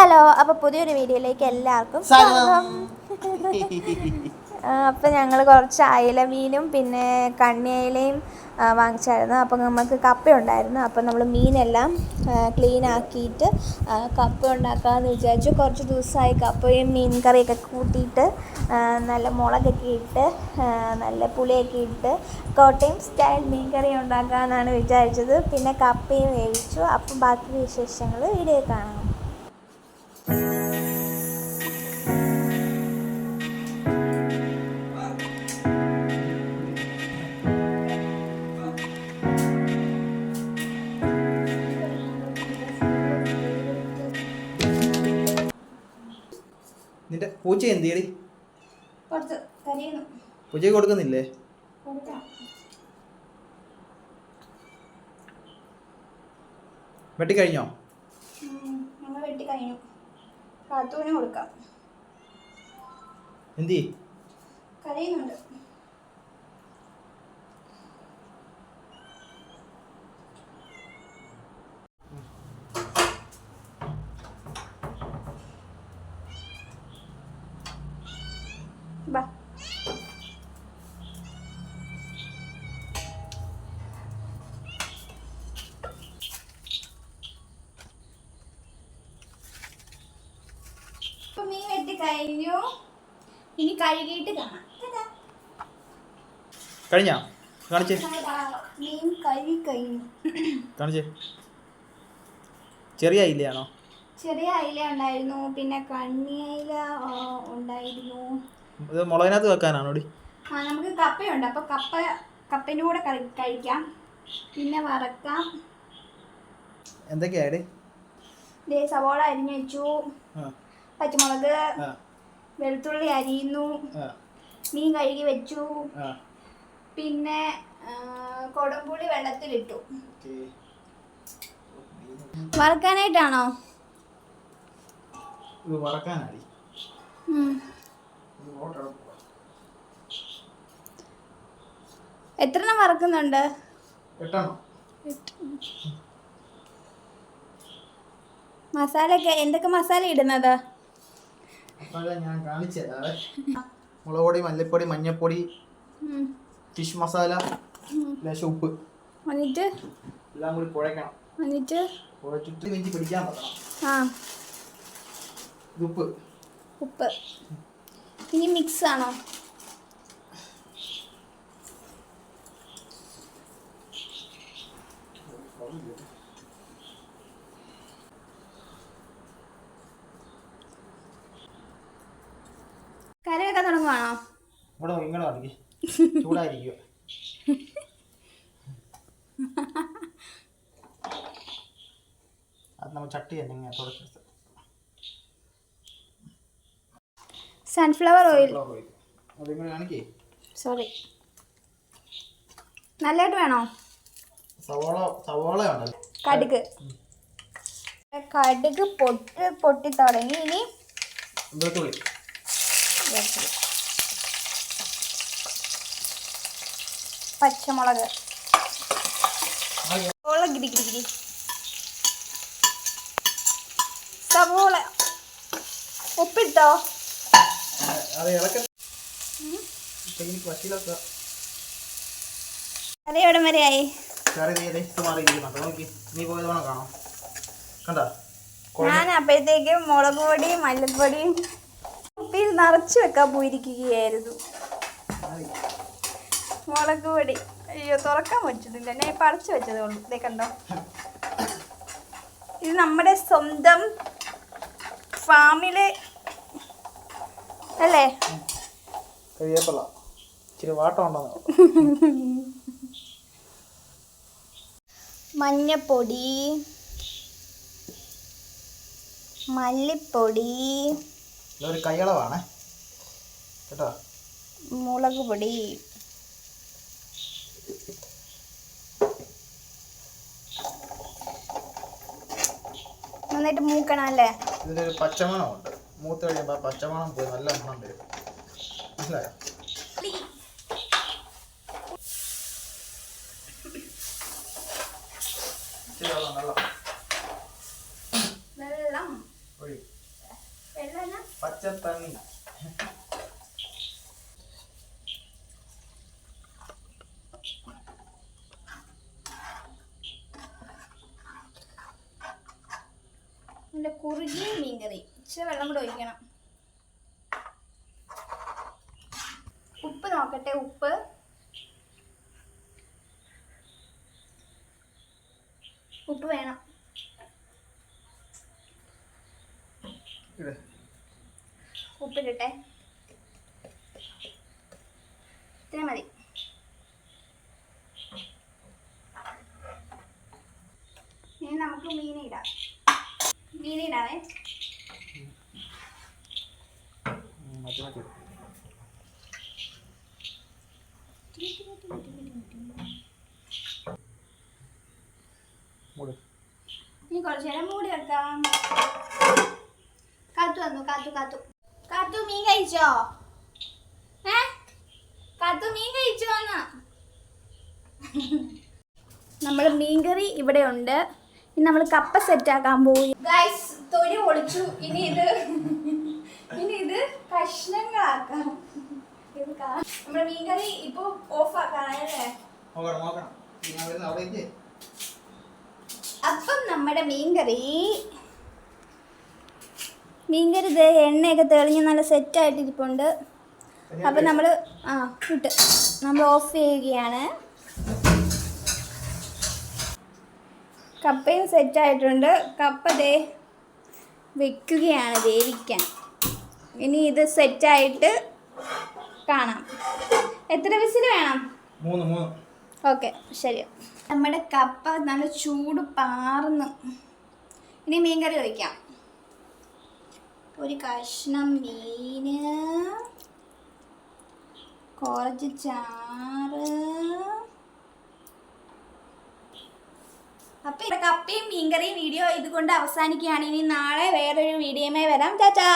Hello അപ്പൊ പുതിയൊരു വീഡിയോയിലേക്ക് എല്ലാവർക്കും സ്വാഗതം. അപ്പൊ ഞങ്ങൾ കുറച്ച് അയല മീനും പിന്നെ കണ്ണിയയിലയും അയലയും വാങ്ങിച്ചായിരുന്നു. അപ്പോൾ നമുക്ക് കപ്പ ഉണ്ടായിരുന്നു. അപ്പോൾ നമ്മൾ മീനെല്ലാം ക്ലീൻ ആക്കിയിട്ട് കപ്പ ഉണ്ടാക്കാമെന്ന് വിചാരിച്ചു. കുറച്ച് ദിവസമായി കപ്പയും മീൻ കറിയൊക്കെ കൂട്ടിയിട്ട് നല്ല മുളകൊക്കെ ഇട്ട് നല്ല പുളിയൊക്കെ ഇട്ട് കോട്ടയം സ്റ്റൈൽ മീൻ കറി ഉണ്ടാക്കാമെന്നാണ് വിചാരിച്ചത്. പിന്നെ കപ്പയും വേവിച്ചു. അപ്പം ബാക്കി വിശേഷങ്ങൾ വീഡിയോ കാണാം. നിന്റെ പൂച്ച എന്ത് കരയുന്നു പൂച്ചയ്ക്ക് കൊടുക്കുന്നില്ലേ? കൊടുക്കാം. വെട്ടിക്കഴിഞ്ഞോ? കാത്തൂന് കൊടുക്കാം. എന്തി കരയുന്നുണ്ട് ബാ ഇപ്പൊ മീൻ വെട്ടി കഴിഞ്ഞു. ഇനി കഴുകിയിട്ട് കാണാം. കഴിഞ്ഞാ? കാണിച്ചേ. മീൻ കഴുകി കഴിഞ്ഞു. കാണിച്ചേ. ചെറിയ ഇല്ലയാണോ ചെറിയ അയില ഉണ്ടായിരുന്നു. പിന്നെ കണ്ണി അയില ഉണ്ടായിരുന്നു. ഇത് മുളകിനകത്ത് വെക്കാനാണോ ഡി? ആ നമുക്ക് കപ്പയുണ്ട്. അപ്പോൾ കപ്പ കപ്പേന്റെ കൂടെ കഴിക്കാം. പിന്നെ വറക്കാം. എന്തൊക്കെയാ സവോള അരിഞ്ഞു വെച്ചു. പച്ചമുളക് വെളുത്തുള്ളി അരിയുന്നു. മീൻ കഴുകി വെച്ചു. പിന്നെ കൊടംപുളി വെള്ളത്തിലിട്ടു. വറക്കാനായിട്ടാണോ? ഇത് വറക്കാനാടി. ഉം. ഇത് ഓട്ടം എത്ര എണ്ണം വറക്കുന്നുണ്ട്? മസാല ഒക്കെ എന്തൊക്കെ മസാല ഇടുന്നത്? അപ്പോഴേ ഞാൻ കാണിച്ചതാവേ മുളക് പൊടി മല്ലിപ്പൊടി മഞ്ഞപ്പൊടി ഫിഷ് മസാല ലേശം ഉപ്പ്. എന്നിട്ട്? എല്ലാം കൂടി കുഴക്കണം എന്നിട്ട്? കുഴച്ചിട്ട് വെഞ്ചി പിടിക്കാൻ പറ്റണം ആ. ഉപ്പ്. ഉപ്പ്. ഇനി മിക്സ് ആണോ കറി വെക്കാൻ തുടങ്ങുവാണോ നോക്ക്, ചൂടായിരിക്കുക. അത് നമ്മൾ ചട്ടി തന്നെ ഇങ്ങനെ തുടച്ചെടുത്ത്. സൺഫ്ലവർ ഓയിൽ ഫ്ലവർ ഓയിൽ അതിങ്ങനെ കാണിക്കേ. സോറി നല്ലതായിട്ട് വേണോ? സവോള സവോള ഉണ്ടല്ലോ. കടുക്. കടുക് പൊട്ട് പൊട്ടി തുടങ്ങി. ഇനി വെളുത്തുള്ളി. വെളുത്തുള്ളി. പച്ചമുളക്. സവോള ഗിരി സവോള. ഉപ്പിട്ടോ? കറി എവിടം വരെയായി ഞാൻ അപ്പോഴത്തേക്ക് മുളക് പൊടിയും മല്ലിപ്പൊടിയും ഉപ്പിൽ നിറച്ചു വെക്കാൻ പോയിരിക്കുകയായിരുന്നു. മുളക് പൊടി. അയ്യോ തുറക്കാൻ പറ്റുന്നില്ല ഞാൻ ഇപ്പം അടച്ചു വെച്ചതേ ഉള്ളൂ. ഇതേ കണ്ടോ? ഇത് നമ്മുടെ സ്വന്തം ഫാമിലെ അല്ലേ? മഞ്ഞപ്പൊടി മല്ലിപ്പൊടി കൈയളവാണേ. കേട്ടോ? മുളക് പൊടി. നന്നായിട്ട് മൂക്കണം അല്ലേ പച്ചമണം ഉണ്ട് മൂത്ത് കഴിയുമ്പോൾ ആ പച്ചമണം പോയി നല്ല മണം വരും. മനസ്സിലായോ? വെള്ളം പച്ചത്തണ്ണി നല്ല കുറുകിയ മീൻകറി ഇച്ചിരി വെള്ളം കൂടെ ഒഴിക്കണം. ഉപ്പ് നോക്കട്ടെ ഉപ്പ്. ഉപ്പ് വേണം. ഉപ്പിട്ടെ ഇത്രയും ഇത്ര മതി. ഇനി നമുക്ക് മീനിടാം ഇടാം മീനെ ഇടാവേ ഉം, മതി മതി മൂട് ഇനി കുറച്ച് നേരം മൂടി വെക്കാം. കാത്തു വന്നു കാത്തു കാത്തു. കാത്തു മീൻ കഴിച്ചോ? ഏ? കാത്തു മീൻ നമ്മൾ മീൻകറി ഇവിടെ ഉണ്ട് ഇനി നമ്മൾ കപ്പ സെറ്റ് ആക്കാൻ പോയി ഗൈസ് തൊലി ഒളിച്ചു ഇനി ഇത് ഇനി ഇത് കഷ്ണങ്ങളാക്കാം. ഇത് കാ- നമ്മുടെ മീൻകറി ഇപ്പൊ ഓഫ് ഇല്ലേ അപ്പം നമ്മുടെ മീൻകറി. മീൻകറി ഇത് എണ്ണയൊക്കെ തെളിഞ്ഞ് നല്ല സെറ്റായിട്ട് ഇരിപ്പുണ്ട് അപ്പം നമ്മൾ ആ ഇട്ട്. നമ്മൾ ഓഫ് ചെയ്യുകയാണ്. കപ്പയും സെറ്റായിട്ടുണ്ട്. കപ്പ ദേ വെക്കുകയാണ് വേവിക്കാൻ. ഇനി ഇത് സെറ്റ് ആയിട്ട് കാണാം. എത്ര വിസിൽ വേണം? മൂന്ന് മൂന്ന്. ഓക്കെ ശരി. നമ്മുടെ കപ്പ നല്ല ചൂട് പാർന്ന്. ഇനി മീൻകറി ഒഴിക്കാം ഒരു കഷ്ണം മീന് കുറച്ച് ചാറ്. അപ്പൊ ഇവിടെ കപ്പയും മീൻകറിയും വീഡിയോ ഇതുകൊണ്ട് അവസാനിക്കുകയാണ്. ഇനി നാളെ വേറൊരു വീഡിയോയുമായി വരാം. ചാച്ചാ